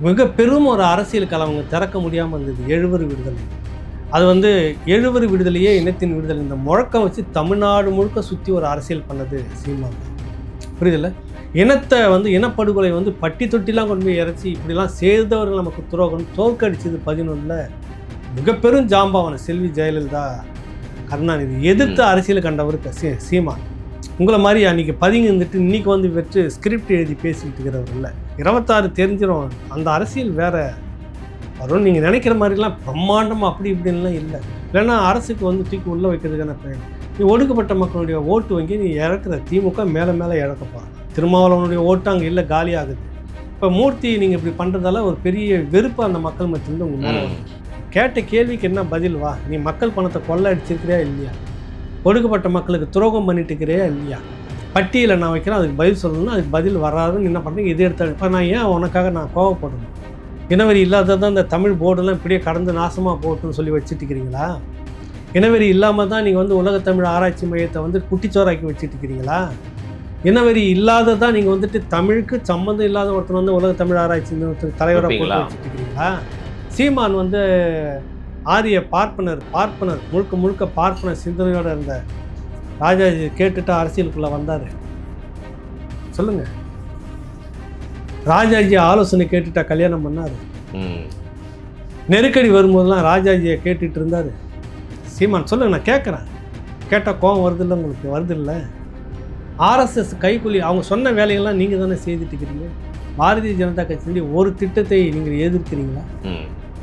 மிக பெரும் ஒரு அரசியல் களம். அவங்க திறக்க முடியாமல் இருந்தது. எழுவர் விடுதலை. அது வந்து எழுவர் விடுதலையே இனத்தின் விடுதலை. இந்த முழக்கம் வச்சு தமிழ்நாடு முழுக்க சுற்றி ஒரு அரசியல் பண்ணது சீமான். புரியுதுல்ல? இனத்தை வந்து இனப்படுகொலை வந்து பட்டி தொட்டிலாம் கொண்டு போய் இறச்சி இப்படிலாம் செய்தவர்கள் நமக்கு துரோகம். தோற்கடிச்சது பதினொன்றில் மிக பெரும் ஜாம்பவன் செல்வி ஜெயலலிதா கருணாநிதி. எதிர்த்து அரசியல் கண்டவர் சீமான். உங்களை மாதிரி அன்றைக்கி பதுங்கி இருந்துட்டு இன்னைக்கு வந்து வெற்று ஸ்கிரிப்ட் எழுதி பேசிக்கிட்டு இருக்கிறவர் இல்லை. இருபத்தாறு தெரிஞ்சிடும் அந்த அரசியல் வேற. வரும் நீங்கள் நினைக்கிற மாதிரிலாம் பிரம்மாண்டமாக அப்படி இப்படின்லாம் இல்லை. இல்லைன்னா அரசுக்கு வந்து தூக்கி உள்ளே வைக்கிறதுக்கான பயன். நீ ஒடுக்கப்பட்ட மக்களுடைய ஓட்டு வங்கி நீ இறக்குற திமுக மேலே மேலே இழக்க போகிறாங்க திருமாவளவனுடைய ஓட்டு அங்கே இல்லை காலியாகுது இப்போ மூர்த்தி நீங்கள் இப்படி பண்ணுறதால ஒரு பெரிய வெறுப்பு அந்த மக்கள் மத்தியிலிருந்து உங்கள் மேலே. கேட்ட கேள்விக்கு என்ன பதில்? வா நீ மக்கள் பணத்தை கொள்ளை அடிச்சிருக்கிறியா இல்லையா? ஒடுக்கப்பட்ட மக்களுக்கு துரோகம் பண்ணிட்டு இருக்கிறியா இல்லையா? பட்டியலை நான் வைக்கிறேன் அதுக்கு பதில் சொல்லணும்னா அதுக்கு பதில் வராதுன்னு என்ன பண்ணுறீங்க? இதை எடுத்து இப்போ நான் ஏன் உனக்காக நான் கோவப்படணும்? இனவெறி இல்லாததான் இந்த தமிழ் போர்டெல்லாம் இப்படியே கடந்து நாசமாக போட்டுன்னு சொல்லி வச்சுட்டு இருக்கிறீங்களா இனவெறி இல்லாமல் தான் நீங்கள் வந்து உலக தமிழ் ஆராய்ச்சி மையத்தை வந்து குட்டிச்சோறாக்கி வச்சுட்டு இருக்கிறீங்களா இனவெறி இல்லாததான் நீங்கள் வந்துட்டு தமிழுக்கு சம்மந்தம் இல்லாத ஒருத்தர் வந்து உலக தமிழ் ஆராய்ச்சி நிறுவனத்துக்கு தலைவராக போட்டு? வச்சுட்டு இருக்கிறீங்களா சீமான் வந்து ஆரிய பார்ப்பனர் பார்ப்பனர் முழுக்க முழுக்க பார்ப்பனர் சிந்தனையோட இருந்த ராஜாஜி கேட்டுட்டு அரசியலுக்குள்ள வந்தார். சொல்லுங்க. ராஜாஜி ஆலோசனை கேட்டுட்டா கல்யாணம் பண்ணாரு. நெருக்கடி வரும்போதெல்லாம் ராஜாஜியை கேட்டுட்டு இருந்தார். சீமான் சொல்லுங்க நான் கேட்குறேன் கேட்டால் கோவம் வருது இல்லை உங்களுக்கு வருது இல்லை ஆர்எஸ்எஸ் கைக்கூலி அவங்க சொன்ன வேலைகள்லாம் நீங்கள் தானே செய்துட்டு இருக்கிறீங்க? பாரதிய ஜனதா கட்சியினுடைய ஒரு திட்டத்தை நீங்கள் எதிர்க்கிறீங்களா.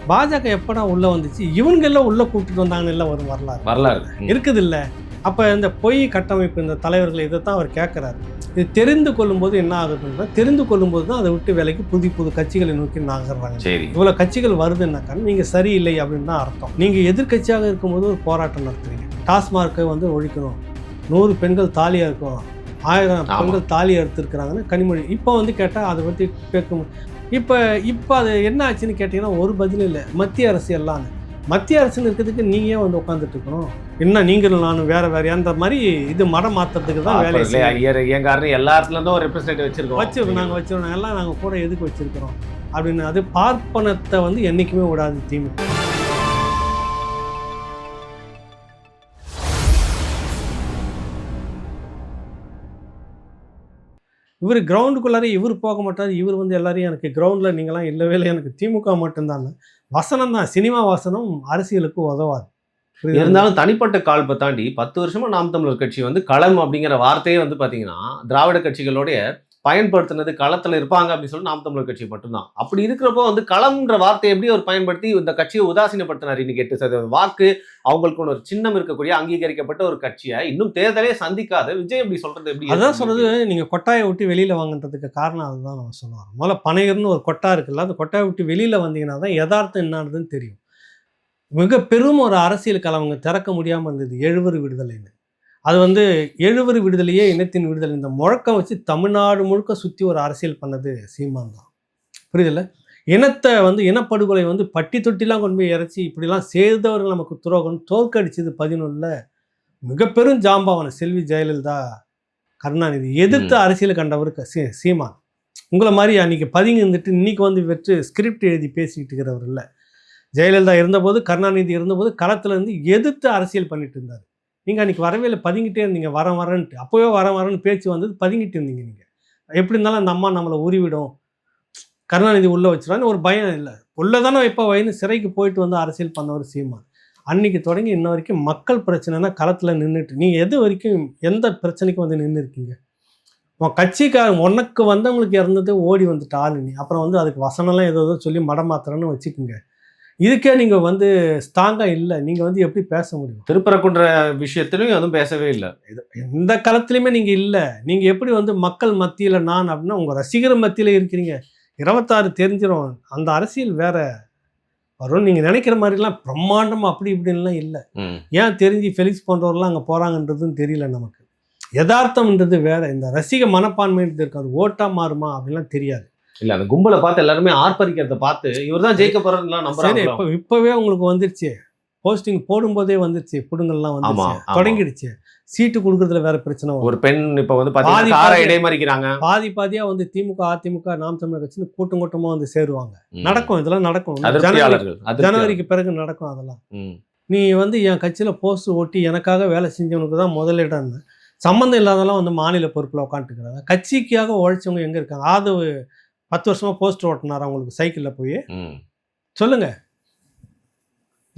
பாஜக எப்படா உள்ளே வந்துச்சு? இவங்க எல்லாம் உள்ளே கூப்பிட்டுட்டு வந்தாங்கன்னு எல்லாம் வரும் வரலாறு. வரலாறு. இருக்குது இல்லை அப்போ இந்த பொய் கட்டமைப்பு இந்த தலைவர்கள் இதை தான் அவர் கேட்குறாரு இது தெரிந்து கொள்ளும்போது என்ன ஆகுதுன்னா தெரிந்து கொள்ளும்போது தான் அதை விட்டு வேலைக்கு புது புது கட்சிகளை நோக்கி நகர்றாங்க. சரி. இவ்வளோ கட்சிகள் வருதுன்னாக்கா நீங்கள் சரியில்லை அப்படின்னு தான் அர்த்தம். நீங்கள் எதிர்க்கட்சியாக இருக்கும்போது ஒரு போராட்டம் நடத்துறீங்க. டாஸ்மார்க்கை வந்து ஒழிக்கணும். நூறு பெண்கள் தாலியாக இருக்கும் ஆயிரம். பெண்கள் தாலி எடுத்துருக்குறாங்கன்னு கனிமொழி இப்போ வந்து கேட்டால் அதை பற்றி கேட்கும் இப்போ இப்போ அது என்ன ஆச்சுன்னு கேட்டிங்கன்னா ஒரு பதிலும் இல்லை. மத்திய அரசு எல்லாம். மத்திய அரசுன்னு இருக்கிறதுக்கு நீங்கள் ஏன் வந்து உட்காந்துட்டு இருக்கணும்? என்ன நீங்களும் நானும் வேற வேற அந்த மாதிரி இது மடம் மாற்றுறதுக்கு தான் பார்ப்பனர்களே, ஐயர் ஐயங்காரன் எல்லா இடத்துல இருந்தும் ஒரு ரெப்ரஸன்டேட்டிவ் வச்சிருக்கோம். வச்சிருக்கோம் நாங்கள் வச்சிருக்கோம். எல்லாம் நாங்கள் கூட எதுக்கு வச்சிருக்கிறோம்? அப்படின்னு அது பார்ப்பனத்தை வந்து என்றைக்குமே விடாது திமுக இவர் கிரவுண்டுக்குள்ளார இவர் போக மாட்டார் இவர் வந்து எல்லாரையும் எனக்கு கிரவுண்டில் நீங்களாம் இல்லவே இல்லை எனக்கு திமுக மட்டும்தான் வசனம் தான் சினிமா வசனம் அரசியலுக்கு உதவாது. இருந்தாலும் தனிப்பட்ட கால்பை தாண்டி பத்து வருஷமா நாம் தமிழர் கட்சி வந்து களம் அப்படிங்கிற வார்த்தையே வந்து பார்த்தீங்கன்னா திராவிட கட்சிகளுடைய பயன்படுத்தினது களத்தில் இருப்பாங்க அப்படின்னு சொல்லி நாம் தமிழர் கட்சி மட்டும்தான். அப்படி இருக்கிறப்போ வந்து களம்ன்ற வார்த்தையை எப்படி அவர் பயன்படுத்தி இந்த கட்சியை உதாசீனப்படுத்தினார் இன்னைக்கு எட்டு சதவீதம். வாக்கு அவங்களுக்கு ஒரு சின்னம் இருக்கக்கூடிய அங்கீகரிக்கப்பட்ட ஒரு கட்சியை? இன்னும் தேர்தலே சந்திக்காத. விஜய் எப்படி சொல்றது எப்படி அதான் சொல்றது நீங்க கொட்டாயை விட்டு வெளியில வாங்குறதுக்கு காரணம் அதுதான் நம்ம சொல்லுவோம் முதல்ல பனையர்னு ஒரு கொட்டா இருக்குல்ல அந்த கொட்டாயை விட்டு வெளியில வந்தீங்கன்னா தான் யதார்த்தம் என்னதுன்னு தெரியும். மிக பெரும் ஒரு அரசியல் கலவங்க அவங்க திறக்க முடியாமல் இருந்தது எழுவர் விடுதலைன்னு. அது வந்து எழுவர் விடுதலையே இனத்தின் விடுதலை. இந்த முழக்கம் வச்சு தமிழ்நாடு முழுக்க சுற்றி ஒரு அரசியல் பண்ணது சீமான் தான். புரியுதுல்ல? இனத்தை வந்து இனப்படுகொலை வந்து பட்டி தொட்டிலாம் கொண்டு போய் இறச்சி இப்படிலாம் செய்தவர்கள் நமக்கு துரோகம். தோற்கடிச்சது பதினொன்றில் மிக பெரும் ஜாம்பவன் செல்வி ஜெயலலிதா கருணாநிதி எதிர்த்து அரசியல் கண்டவர் சீ சீமான். உங்களை மாதிரி அன்றைக்கி பதுங்கி இருந்துட்டு இன்னைக்கு வந்து வெற்று ஸ்கிரிப்ட் எழுதி பேசிக்கிட்டு இருக்கிறவர் இல்லை. ஜெயலலிதா இருந்தபோது கருணாநிதி இருந்தபோது களத்துல இருந்து எதிர்த்து அரசியல் பண்ணிட்டு இருந்தார். நீங்கள் அன்றைக்கி வரவே இல்லை பதுங்கிட்டே இருந்தீங்க வரேன் வரேன்ட்டு அப்போவே வரேன் வரேன்னு பேச்சு வந்தது பதுங்கிட்டு இருந்தீங்க நீங்கள் எப்படி இருந்தாலும் அந்த அம்மா நம்மளை உருவிடும் கருணாநிதி உள்ளே வச்சிடான்னு ஒரு பயம் இல்லை. உள்ளே தானே இப்போ வயது சிறைக்கு போயிட்டு வந்து அரசியல் பண்ணவர் சீமான். அன்னைக்கு தொடங்கி இன்ன வரைக்கும் மக்கள் பிரச்சனைனா களத்தில் நின்றுட்டு நீங்கள் எது வரைக்கும் எந்த பிரச்சனைக்கும் வந்து நின்று இருக்கீங்க உன் கட்சிக்காரன் உனக்கு வந்தவங்களுக்கு இறந்தது ஓடி வந்துட்டு ஆளு நீ. அப்புறம் வந்து அதுக்கு வசனம்லாம் ஏதோ ஏதோ சொல்லி மடமாத்துறேன்னு வச்சுக்கோங்க. இதுக்கே நீங்கள் வந்து ஸ்ட்ராங்காக இல்லை. நீங்கள் வந்து எப்படி பேச முடியும்? திருப்பரக்குன்ற விஷயத்திலையும் எதுவும் பேசவே இல்லை. எந்த களத்துலையுமே நீங்கள் இல்லை. நீங்கள் எப்படி வந்து மக்கள் மத்தியில் நான் அப்படின்னா உங்கள் ரசிகர் மத்தியில் இருக்கிறீங்க. இருபத்தாறு தெரிஞ்சிடும் அந்த அரசியல் வேற வரும் நீங்கள் நினைக்கிற மாதிரிலாம் பிரம்மாண்டம் அப்படி இப்படின்லாம் இல்லை. ஏன் தெரிஞ்சு ஃபெலிக்ஸ் போன்றவர்லாம் அங்கே போகிறாங்கன்றதும் தெரியல நமக்கு. யதார்த்தம்ன்றது வேற. இந்த ரசிக மனப்பான்மைன்றது இருக்கு அது ஓட்டா மாறுமா அப்படிலாம் தெரியாது. இல்ல அந்த கும்பலை பார்த்து எல்லாருமே ஆர்ப்பரிக்கிறத பார்த்து இவர் தான் ஜெயிக்க போறதுலாம் நம்புறாங்க இப்போ இப்போவே உங்களுக்கு வந்துருச்சு. போஸ்டிங் போடும்போதே வந்துருச்சு. வந்துருச்சு. ஆமா. தொடங்கிடுச்சு. சீட்டு கொடுக்கறதுல வேற பிரச்சனை ஒரு பெண் இப்ப வந்து பாதி- இடைமறிக்கிறாங்க. பாதி பாதியா வந்து திமுக அதிமுக நாம் தமிழர் கட்சின்னு கூட்டம் கூட்டமா வந்து சேருவாங்க. நடக்கும் இதெல்லாம் நடக்கும். ஜனவரிக்கு பிறகு நடக்கும் அதெல்லாம். நீ வந்து என் கட்சியில் போஸ்ட் ஓட்டி எனக்காக வேலை செஞ்சவனுக்கு தான் முதலிடம். சம்மந்தம் இல்லாதெல்லாம் வந்து மாநில பொறுப்பில் உட்காந்துக்கிறாங்க கட்சிக்காக உழைச்சவங்க எங்கே இருக்காங்க? ஆதவ் பத்து வருஷமா போஸ்ட் ஓட்டினார் அவங்களுக்கு சைக்கிளில் போய். சொல்லுங்க.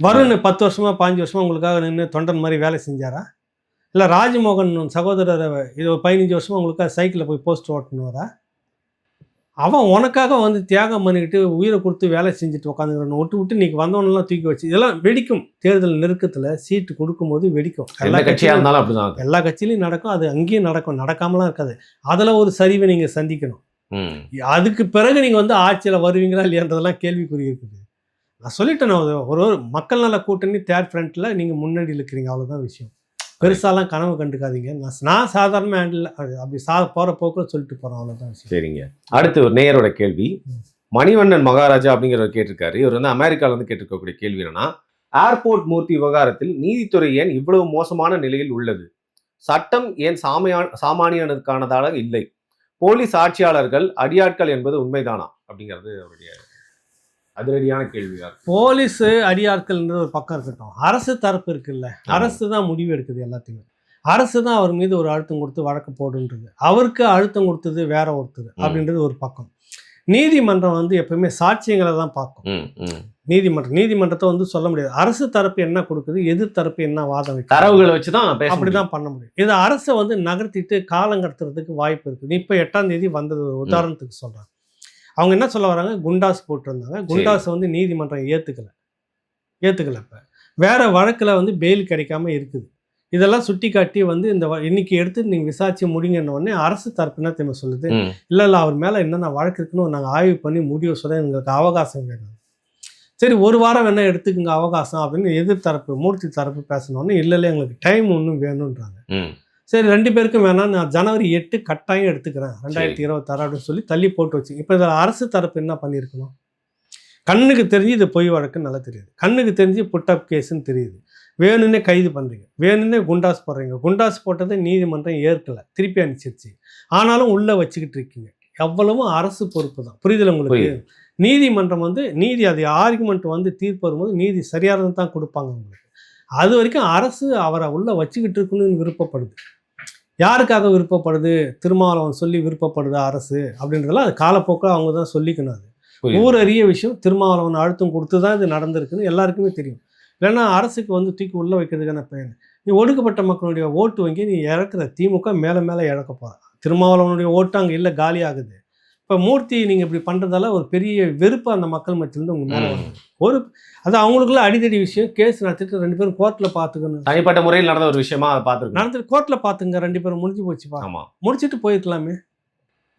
வருண் பத்து வருஷமா பாஞ்சு வருஷமா உங்களுக்காக நின்று தொண்டன் மாதிரி வேலை செஞ்சாரா? இல்லை ராஜமோகன் சகோதரர் இது பதினஞ்சு வருஷமா உங்களுக்காக சைக்கிளில் போய் போஸ்ட் ஓட்டணுவாரா அவன் உனக்காக வந்து தியாகம் பண்ணிக்கிட்டு உயிரை கொடுத்து வேலை செஞ்சுட்டு உட்காந்துக்கிறவனை விட்டு விட்டு இன்னைக்கு வந்தவனெல்லாம் தூக்கி வச்சு இதெல்லாம் வெடிக்கும். தேர்தல் நெருக்கத்தில் சீட்டு கொடுக்கும்போது வெடிக்கும். எந்த கட்சியா இருந்தாலும் அப்படிதான். எல்லா கட்சியிலையும் நடக்கும். அது அங்கேயும் நடக்கும். நடக்காமலாம் இருக்காது. அதில் ஒரு சரிவை நீங்கள் சந்திக்கணும். அதுக்கு பிறகு நீங்கள் வந்து ஆட்சியில் வருவீங்களா இல்லையான்றதெல்லாம் கேள்விக்குறி இருக்குது. நான் சொல்லிட்டேன் ஒரு ஒரு மக்கள் நல கூட்டணி தேர்ட் ஃப்ரண்ட்டில் நீங்கள் முன்னாடி இருக்கிறீங்க அவ்வளோதான் விஷயம். பெருசாலாம் கனவு கண்டுக்காதீங்க. நான் நான் சாதாரண ஹேண்டில் அப்படி சா போகிற போக்கில் சொல்லிட்டு போகிறேன் அவ்வளோதான் சரிங்க. அடுத்து ஒரு நேயரோட கேள்வி. மணிவண்ணன் மகாராஜா அப்படிங்கிறவர் கேட்டிருக்காரு. இவர் வந்து அமெரிக்கால இருந்து கேட்டிருக்கக்கூடிய கேள்வி என்னன்னா ஏர்போர்ட் மூர்த்தி விவகாரத்தில் நீதித்துறை ஏன் இவ்வளவு மோசமான நிலையில் உள்ளது? சட்டம் ஏன் சாமியா சாமானியனுக்கானதாக இல்லை? போலீஸ் ஆட்சியாளர்கள் அடியாட்கள் என்பது உண்மைதானா? அப்படிங்கிறது அவருடைய அதிரடியான கேள்வியா. போலீஸ் அடியாட்கள்ன்றது ஒரு பக்கம் இருக்கட்டும். அரசு தரப்பு இருக்குல்ல. அரசு தான் முடிவு எடுக்குது எல்லாத்தையுமே. அரசு தான் அவர் மீது ஒரு அழுத்தம் கொடுத்து வழக்கு போடுன்றது. அவருக்கு அழுத்தம் கொடுத்தது வேற ஒருத்தர் அப்படின்றது ஒரு பக்கம். நீதிமன்றம் வந்து எப்பவுமே சாட்சியங்களை தான் பார்க்கும். நீதிமன்றம் நீதிமன்றத்தை வந்து சொல்ல முடியாது. அரசு தரப்பு என்ன கொடுக்குது எதிர் தரப்பு என்ன வாதம் தரவுகளை பேச முடியும். அப்படிதான் பண்ண முடியும். இது அரசை வந்து நகர்த்திட்டு காலம் கடத்துறதுக்கு வாய்ப்பு இருக்குது. இப்போ எட்டாம் தேதி வந்தது ஒரு உதாரணத்துக்கு சொல்றேன். அவங்க என்ன சொல்ல வராங்க? குண்டாஸ் போட்டிருந்தாங்க. குண்டாஸ் வந்து நீதிமன்றம் ஏத்துக்கல. ஏத்துக்கல இப்ப. வேற வழக்குல வந்து பெயில் கிடைக்காம இருக்குது. இதெல்லாம் சுட்டி காட்டி வந்து இந்த இன்னைக்கு எடுத்து நீங்க விசாரிச்சு முடிங்கன்ன உடனே அரசு தரப்பு என்ன தெரியுமா சொல்லுது? இல்ல இல்ல அவர் மேல என்னென்ன வழக்கு இருக்குன்னு நாங்க ஆய்வு பண்ணி முடிவு சொல்ல எங்களுக்கு அவகாசம் வேணும். சரி ஒரு வாரம் வேணா எடுத்துக்கங்க அவகாசம் அப்படின்னு எதிர் தரப்பு மூர்த்தி தரப்பு பேசணும்னு இல்லை இல்லை எங்களுக்கு டைம் ஒன்றும் வேணுன்றாங்க. சரி ரெண்டு பேருக்கும் வேணாம் நான் ஜனவரி எட்டு கட்டாயம் எடுத்துக்கிறேன் ரெண்டாயிரத்தி இருபத்தாறு அப்படின்னு சொல்லி தள்ளி போட்டு வச்சு இப்போ இதில் அரசு தரப்பு என்ன பண்ணியிருக்கணும்? கண்ணுக்கு தெரிஞ்சு இது பொய் வழக்குன்னு நல்லா தெரியுது. கண்ணுக்கு தெரிஞ்சு புட்டப் கேஸ்ன்னு தெரியுது. வேணும்னே கைது பண்ணுறீங்க வேணும்னே குண்டாஸ் போடுறீங்க. குண்டாஸ் போட்டதை நீதிமன்றம் ஏற்கல திருப்பி அனுப்பிச்சிருச்சு. ஆனாலும் உள்ளே வச்சுக்கிட்டு இருக்கீங்க. எவ்வளவும் அரசு பொறுப்பு தான். புரியுதுல உங்களுக்கு. நீதிமன்றம் வந்து நீதி அது ஆர்குமெண்ட் வந்து தீர்ப்பு வரும்போது நீதி சரியானது தான் கொடுப்பாங்க உங்களுக்கு அது வரைக்கும் அரசு அவரை உள்ள வச்சுக்கிட்டு இருக்கணும்னு விருப்பப்படுது. யாருக்காக விருப்பப்படுது? திருமாவளவன் சொல்லி விருப்பப்படுது அரசு? அப்படின்றதெல்லாம் அது காலப்போக்கில் அவங்க தான் சொல்லிக்கணும் அது. புரியுது. ஊரறிய விஷயம் திருமாவளவன் அழுத்தம் கொடுத்து தான் இது நடந்திருக்குன்னு எல்லாருக்குமே தெரியும். இல்லைன்னா அரசுக்கு வந்து தூக்கி உள்ள வைக்கிறதுக்கான பயன். நீ ஒடுக்கப்பட்ட மக்களுடைய ஓட்டு வங்கி நீ இறக்குற திமுக மேலே மேலே இழக்க போகிற திருமாவளவனுடைய ஓட்டு அங்கே இல்லை காலி ஆகுது. இப்போ மூர்த்தி நீங்கள் இப்படி பண்ணுறதால ஒரு பெரிய வெறுப்பு அந்த மக்கள் மத்தியிலேருந்து உங்கள் மேலே ஒரு அது அவங்களுக்குள்ள அடிதடி விஷயம் கேஸ் நடத்திட்டு ரெண்டு பேரும் கோர்ட்டில் பார்த்துக்கணும். தனிப்பட்ட முறையில் நடந்த ஒரு விஷயமா அதை பார்த்துருக்கோம். நடந்துட்டு கோர்ட்டில் பார்த்துங்க ரெண்டு பேரும் முடிஞ்சு போச்சுப்பா ஆமா. முடிச்சிட்டு போயிருக்கலாமே.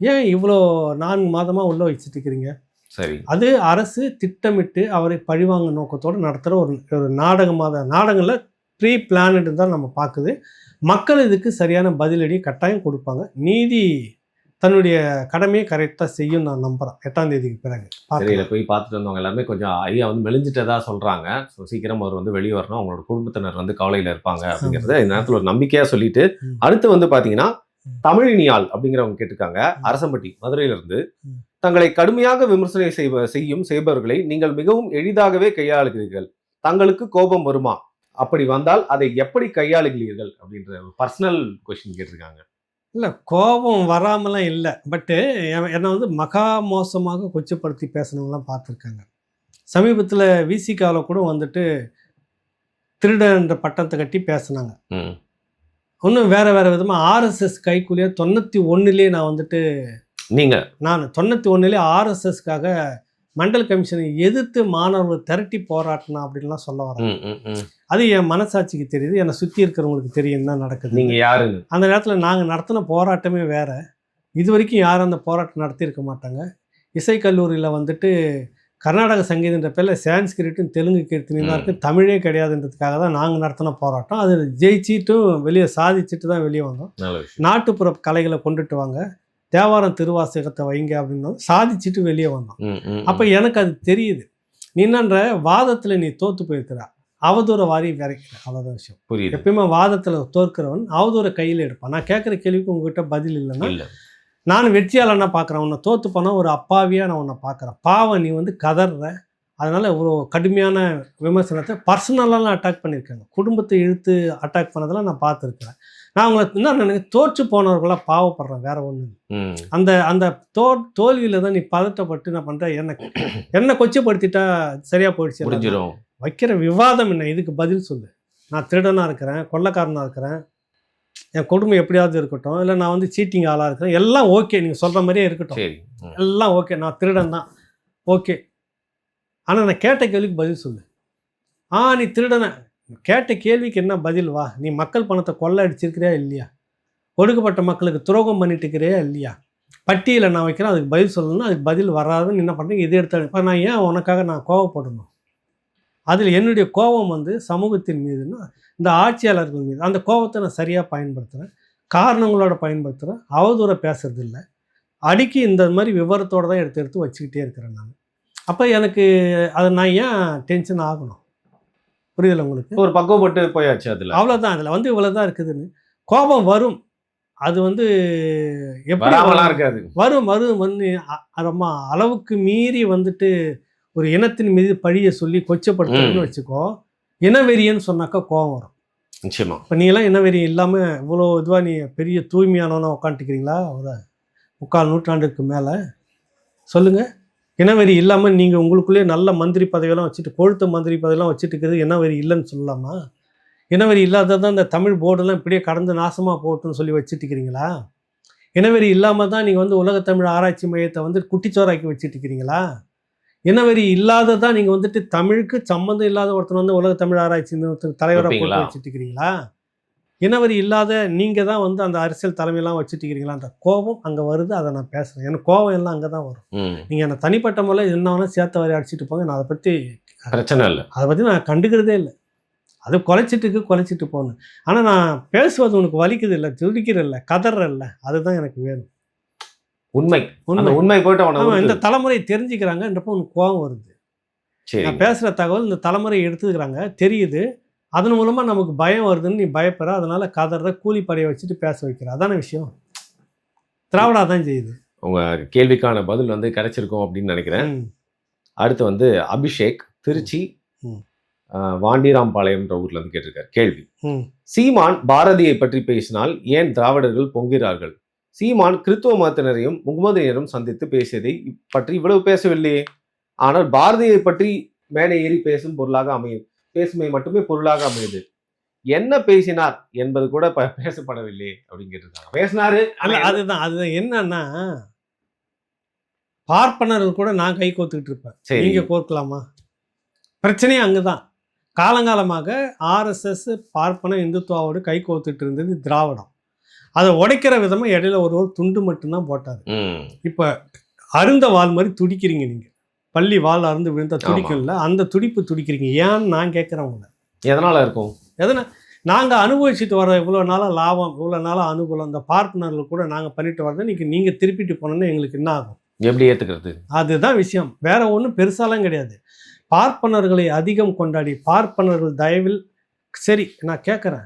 ஏன் இவ்வளோ நான்கு மாதமாக உள்ள வச்சுட்டு இருக்கிறீங்க? சரி. அது அரசு திட்டமிட்டு அவரை பழிவாங்க நோக்கத்தோடு நடத்துகிற ஒரு ஒரு நாடகமாக நாடகங்களில் ப்ரீ பிளானட் தான் நம்ம பார்க்குது. மக்கள் இதுக்கு சரியான பதிலடி கட்டாயம் கொடுப்பாங்க. நீதி தன்னுடைய கடமையை கரெக்டாக செய்யும் நான் நம்புகிறேன் எட்டாம் தேதிக்கு பிறகு. சிறையில போய் பார்த்துட்டு வந்தவங்க எல்லாருமே கொஞ்சம் ஐயா வந்து மெலிஞ்சிட்டதா சொல்றாங்க. ஸோ சீக்கிரம் அவர் வந்து வெளியே வரணும். அவங்களோட குடும்பத்தினர் வந்து கவலையில இருப்பாங்க அப்படிங்கறத இந்த நேரத்துல ஒரு நம்பிக்கையா சொல்லிட்டு. அடுத்து வந்து பாத்தீங்கன்னா ம். தமிழினியால் அப்படிங்கிறவங்க கேட்டிருக்காங்க. அரசம்பட்டி மதுரையில இருந்து ம். தங்களை கடுமையாக விமர்சனை செய்வ செய்யும் செய்பவர்களை நீங்கள் மிகவும் எளிதாகவே கையாளுகிறீர்கள். தங்களுக்கு கோபம் வருமா? அப்படி வந்தால் அதை எப்படி கையாளுகிறீர்கள்? அப்படின்ற பர்சனல் கொஸ்டின் கேட்டிருக்காங்க. இல்லை கோபம் வராமலாம் இல்லை. பட்டு என்னை வந்து மகா மோசமாக கொச்சப்படுத்தி பேசினவங்களாம் பார்த்துருக்காங்க. சமீபத்தில் விசிகாவில் கூட வந்துட்டு திருடன்ற பட்டத்தை கட்டி பேசுனாங்க. ம். இன்னும் வேற வேற விதமாக ஆர்எஸ்எஸ் கைக்குள்ளேயே தொண்ணூற்றி ஒன்றுலேயே நான் வந்துட்டு நீங்க? நான் தொண்ணூற்றி ஒன்றுலேயே ஆர்எஸ்எஸ்க்காக மண்டல் கமிஷனை எதிர்த்து மாணவர்கள் திரட்டி போராட்டினா அப்படின்லாம் சொல்ல ம். அது என் மனசாட்சிக்கு தெரியுது. என்னை சுற்றி இருக்கிறவங்களுக்கு தெரியும் என்ன நடக்குது நீங்க யாருன்னு? அந்த நேரத்தில் நாங்கள் நடத்தின போராட்டமே வேற. இது வரைக்கும் யாரும் அந்த போராட்டம் நடத்தியிருக்க மாட்டாங்க. இசைக்கல்லூரியில் வந்துட்டு கர்நாடக சங்கீதன்ற பேரில் சான்ஸ்கிரிட்டும் தெலுங்கு கீர்த்தனையும் தான் இருக்குது தமிழே கிடையாதுன்றதுக்காக தான் நாங்கள் நடத்தின போராட்டம். அது ஜெயிச்சிட்டும் வெளியே சாதிச்சுட்டு தான் வெளியே வந்தோம். நாட்டுப்புற கலைகளை கொண்டுட்டு வாங்க. தேவாரம் திருவாசகத்தை வைங்க அப்படின்னு சாதிச்சுட்டு வெளியே வந்தோம் ம். அப்போ எனக்கு அது தெரியுது. நீ என்னன்ற வாதத்தில் நீ தோத்து போயிருக்கிற. அவதூற வாரி விரைக்கிறேன் அவ்வளோதான் விஷயம். புரியுது. எப்பயுமே வாதத்தில் தோற்கிறவன் அவதூற கையில் எடுப்பான். நான் கேட்குற கேள்விக்கு உங்ககிட்ட பதில் இல்லைன்னா இல்ல. நான் வெற்றியாளனா பார்க்குறேன் உன்னை தோத்து போனால் ஒரு அப்பாவியாக நான் உன்னை பார்க்குறேன் பாவம் நீ வந்து கதற அதனால் ஒரு கடுமையான விமர்சனத்தை பர்சனலாலாம் அட்டாக் பண்ணியிருக்காங்க குடும்பத்தை இழுத்து அட்டாக் பண்ணதெல்லாம் நான் பார்த்துருக்கிறேன். நான் உங்களை என்ன நினைக்கிறேன் தோற்று போனவர்களாக பாவப்படுறேன் வேற ஒன்று அந்த அந்த தோ தோல்வியில் தான் நீ பதட்டப்பட்டு என்ன பண்ணுற என்ன என்ன கொச்சப்படுத்திட்டா சரியாக போயிடுச்சு. முடிஞ்சிரும். வைக்கிற விவாதம் என்ன? இதுக்கு பதில் சொல்லு. நான் திருடனாக இருக்கிறேன் கொள்ளக்காரனாக இருக்கிறேன் என் குடும்பம் எப்படியாவது இருக்கட்டும் இல்லை நான் வந்து சீட்டிங் ஆளாக இருக்கிறேன் எல்லாம் ஓகே நீங்கள் சொல்கிற மாதிரியே இருக்கட்டும். எல்லாம் ஓகே நான் திருடன் தான். ஓகே ஆனால் நான் கேட்ட கேள்விக்கு பதில் சொல்லு. ஆ நீ திருடன கேட்ட கேள்விக்கு என்ன பதில்? வா நீ மக்கள் பணத்தை கொள்ளை அடிச்சிருக்கிறியா இல்லையா? ஒடுக்கப்பட்ட மக்களுக்கு துரோகம் பண்ணிட்டு இருக்கிறியா இல்லையா? பட்டியலை நான் வைக்கிறேன் அதுக்கு பதில் சொல்லணும்னா அதுக்கு பதில் வராதுன்னு என்ன பண்ணுறீங்க இதை எடுத்து இப்போ நான் ஏன் உனக்காக நான் கோவப்படணும்? அதில் என்னுடைய கோபம் வந்து சமூகத்தின் மீதுன்னா இந்த ஆட்சியாளர்கள் மீது. அந்த கோபத்தை நான் சரியாக பயன்படுத்துகிறேன் காரணங்களோட பயன்படுத்துகிறேன் அவதூற பேசுறது இல்லை அடிக்கி இந்த மாதிரி விவரத்தோடு தான் எடுத்து எடுத்து வச்சுக்கிட்டே இருக்கிறேன் நான். அப்போ எனக்கு அதை நான் ஏன் டென்ஷன் ஆகணும்? புரியுதுல உங்களுக்கு? ஒரு பக்குவப்பட்டு போயாச்சு அதுல. அவ்வளோதான் அதில் வந்து இவ்வளோ தான் இருக்குதுன்னு. கோபம் வரும். அது வந்து எப்படி வராமலாம் வரும்? இருக்காது. வரும் வரும் வந்து ரொம்ப அளவுக்கு மீறி வந்துட்டு ஒரு இனத்தின் மீது பழியை சொல்லி கொச்சப்படுத்துறதுன்னு வச்சுக்கோ இனவெறியன்னு சொன்னாக்கா கோபம் வரும். நிச்சயமா. இப்போ நீங்களாம் இனவெறி இல்லாமல் இவ்வளோ இதுவாக நீ பெரிய தூய்மையானவனா உட்காந்துக்கிறீங்களா ஒரு முக்கால் நூற்றாண்டுக்கு மேலே. சொல்லுங்கள் இனவெறி இல்லாமல் நீங்கள் உங்களுக்குள்ளேயே நல்ல மந்திரி பதவியெல்லாம் வச்சுட்டு கொழுத்த மந்திரி பதவியெல்லாம் வச்சுட்டு இருக்கிறது இனவெறி இல்லைன்னு சொல்லலாமா? இனவெறி இல்லாததான் இந்த தமிழ் போர்டெல்லாம் இப்படியே கடந்து நாசமாக போட்டுன்னு சொல்லி வச்சுட்டு இருக்கிறீங்களா இனவெறி இல்லாமல் தான் நீங்கள் வந்து உலகத் தமிழ் ஆராய்ச்சி மையத்தை வந்து குட்டிச்சோறாக்கி வச்சுட்டு இருக்கிறீங்களா இனவெறி இல்லாததான் நீங்கள் வந்துட்டு தமிழுக்கு சம்மந்தம் இல்லாத ஒருத்தர் வந்து உலக தமிழ் ஆராய்ச்சி நிறுவனத்துக்கு தலைவராக போட்டு? வச்சுட்டு இருக்கிறீங்களா இனவெறி இல்லாத நீங்கள் தான் வந்து அந்த அரசியல் தலைமையெல்லாம் வச்சுட்டு இருக்கிறீங்களான்ற கோபம் அங்கே வருது அதை நான் பேசுகிறேன் எனக்கு கோபம் எல்லாம் அங்கே தான் வரும். நீங்கள் என்னை தனிப்பட்ட முறையில் என்ன வேணால் சேர்த்த வரை அடிச்சிட்டு போங்க. நான் அதை பற்றி பிரச்சனை இல்லை. அதை பற்றி நான் கண்டுக்கிறதே இல்லை. அது குலைச்சிட்டு இருக்கு குலைச்சிட்டு போகணும் ஆனால் நான் பேசுவது உனக்கு வலிக்குது இல்லை துடிக்கிற இல்லை கதற இல்லை. அதுதான் எனக்கு வேணும். உண்மை. அந்த உண்மை. உண்மை போயிட்டு இந்த. தலைமுறை தெரிஞ்சுக்கிறாங்கன்றப்போ உனக்கு கோபம் வருது. சரி. நான் பேசுகிற தகவல் இந்த தலைமுறை எடுத்துக்கிறாங்க. தெரியுது. அதன் மூலமாக நமக்கு பயம் வருதுன்னு நீ பயப்படுற அதனால கதற கூலிப்படையை வச்சுட்டு பேச வைக்கிற. அதான விஷயம்? திராவிடா தான் செய்யுது. உங்க கேள்விக்கான பதில் வந்து கிடைச்சிருக்கும் அப்படின்னு நினைக்கிறேன். அடுத்து வந்து அபிஷேக் திருச்சி வாண்டிராம்பாளையம்ன்ற ஊர்ல இருந்து கேட்டிருக்காரு. கேள்வி. சீமான் பாரதியை பற்றி பேசினால் ஏன் திராவிடர்கள் பொங்கிறார்கள் சீமான் கிறித்துவ மதத்தினரையும் முகமதியரும் சந்தித்து பேசியதை பற்றி இவ்வளவு பேசவில்லையே. ஆனால் பாரதியை பற்றி மேடை ஏறி பேசும் பொருளாக அமையும். பேசுமை மட்டுமே பொருளாக அமையுது. என்ன பேசினார் என்பது கூட பேசப்படவில்லை கேட்டிருக்காங்க பேசினாரு அதுதான் அதுதான் என்னன்னா பார்ப்பனர்கள் கூட நான் கை கோத்துக்கிட்டு இருப்பேன். நீங்க கோர்க்கலாமா? பிரச்சனையே அங்குதான். காலங்காலமாக ஆர்எஸ்எஸ் பார்ப்பன இந்துத்துவாவோடு கை கோத்துட்டு இருந்தது திராவிடம். அதை உடைக்கிற விதமா இடையில ஒரு ஒரு துண்டு மட்டும்தான் போட்டாரு. இப்போ அருந்த வால் மாதிரி துடிக்கிறீங்க நீங்க. பள்ளி வால் அருந்து விழுந்த துடிக்கல அந்த துடிப்பு துடிக்கிறீங்க. ஏன்னு நான் கேட்குறேன் உங்களை. எதனால இருக்கும்? எதனா நாங்கள் அனுபவிச்சுட்டு வர இவ்வளோ நாளாக லாபம் இவ்வளோ நாளாக அனுகூலம் இந்த பார்ப்பனர்கள் கூட நாங்கள் பண்ணிட்டு வரதை இன்னைக்கு நீங்கள் திருப்பிட்டு போனோன்னா எங்களுக்கு என்ன ஆகும்? எப்படி ஏத்துக்கிறது? அதுதான் விஷயம். வேற ஒன்றும் பெருசாலாம் கிடையாது. பார்ப்பனர்களை அதிகம் கொண்டாடி பார்ப்பனர்கள் தயவில் சரி நான் கேட்குறேன்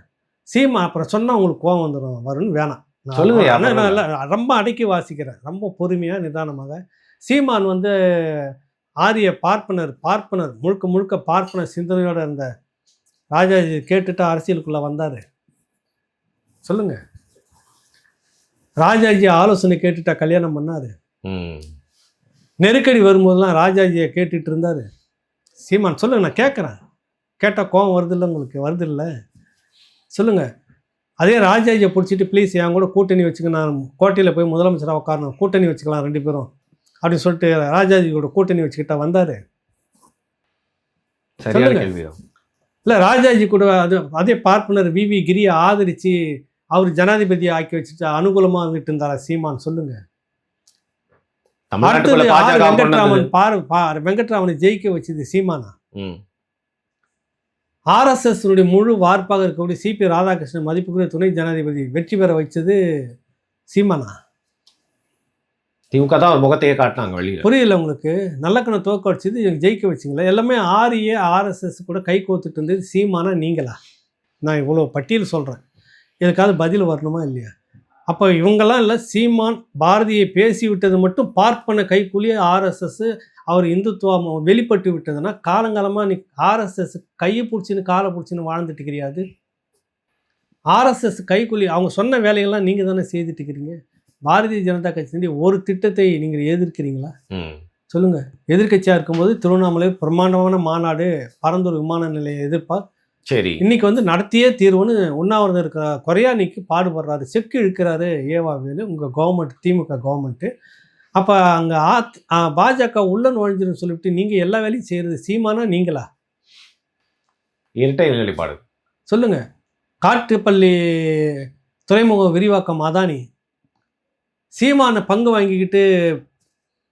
சீமா அப்புறம் சொன்னால் உங்களுக்கு கோவம் வந்துடும் வரும்னு வேணாம். நான் சொல்லுங்க, ரொம்ப அடக்கி வாசிக்கிறேன். ரொம்ப பொறுமையாக நிதானமாக. சீமான் வந்து ஆரிய பார்ப்பனர் பார்ப்பனர் முழுக்க முழுக்க பார்ப்பனர் சிந்தனையோட இருந்த ராஜாஜி கேட்டுட்டு அரசியலுக்குள்ள வந்தாரு. சொல்லுங்க. ராஜாஜி ஆலோசனை கேட்டுட்டா கல்யாணம் பண்ணாரு. நெருக்கடி வரும்போதெல்லாம் ராஜாஜியை கேட்டுட்டு இருந்தாரு. சீமான் சொல்லுங்க நான் கேட்குறேன் கேட்டால் கோவம் வருது இல்லை உங்களுக்கு? வருது இல்லை சொல்லுங்க. அதே ராஜாஜியை பிடிச்சிட்டு ப்ளீஸ் என் கூட கூட்டணி வச்சுக்க நான் கோட்டையில் போய் முதலமைச்சராக உட்காரணும். கூட்டணி வச்சுக்கலாம் ரெண்டு பேரும். அப்படின்னு சொல்லிட்டு ராஜாஜி கூட கூட்டணி வச்சுக்கிட்டா வந்தார். இல்லை ராஜாஜி கூட அது அதே பார்ப்பனர் வி. வி. கிரியை ஆதரித்து அவர் ஜனாதிபதியை ஆக்கி வச்சுட்டு அனுகூலமாக இருந்துட்டு இருந்தாரா சீமான்? சொல்லுங்க. தமிழ்நாட்டுக்குள்ள அடுத்தது ஆர். பாஜக பண்ணது வெங்கட்ராமன் பார் பார் வெங்கட்ராமனை ஜெயிக்க வச்சது சீமானா? ஆர்எஸ்எஸ் முழு வார்ப்பாக இருக்கக்கூடிய சிபி ராதாகிருஷ்ணன் மதிப்புக்குரிய துணை ஜனாதிபதி வெற்றி பெற வச்சது சீமானா? திமுக தான் ஒரு முகத்தையே காட்டினாங்க வெளியில. புரியல உங்களுக்கு? நல்லக்கணம் தோக்க வச்சது ஜெயிக்க வச்சிங்களா? எல்லாமே ஆர்ஏ ஆர்எஸ்எஸ் கூட கை கோத்துட்டு இருந்தது சீமானா நீங்களா? நான் இவ்வளோ பட்டியல் சொல்கிறேன் இதுக்காவது பதில் வரணுமா இல்லையா? அப்போ இவங்கெல்லாம் இல்லை சீமான் பாரதியை பேசி விட்டது மட்டும் பார்ப்பன கைக்கூலி ஆர்எஸ்எஸ் அவர் இந்துத்துவம் வெளிப்பட்டு விட்டதுன்னா காலங்காலமாக நீ ஆர்எஸ்எஸ் கையை பிடிச்சின்னு காலை பிடிச்சின்னு வாழ்ந்துட்டு கிடையாது ஆர்எஸ்எஸ் கைக்கூலி அவங்க சொன்ன வேலைகள்லாம் நீங்கள் தானே செய்துட்டு இருக்கிறீங்க? பாரதிய ஜனதா கட்சியினுடைய ஒரு திட்டத்தை நீங்கள் எதிர்க்கிறீங்களா? ம். சொல்லுங்க. எதிர்க்கட்சியாக இருக்கும்போது திருவண்ணாமலை பிரம்மாண்டமான மாநாடு பரந்தூர் விமான நிலையம் எதிர்ப்பா? சரி. இன்னைக்கு வந்து நடத்தியே தீர்வுன்னு உண்ணாவிரதம் இருக்கிற குறையா நீக்கி பாடுபடுறாரு செக்கு இழுக்கிறாரு ஏவாவேலு உங்கள் கவர்மெண்ட் திமுக கவர்மெண்ட்டு அப்போ அங்கே ஆத் பாஜக உள்ள நுழைஞ்சிருன்னு சொல்லிவிட்டு நீங்கள் எல்லா வேலையும் செய்கிறது சீமானா நீங்களா? இரட்டை நிலைப்பாடு. சொல்லுங்க. காட்டுப்பள்ளி துறைமுக விரிவாக்கம் அதானி? சீமான பங்கு வாங்கிக்கிட்டு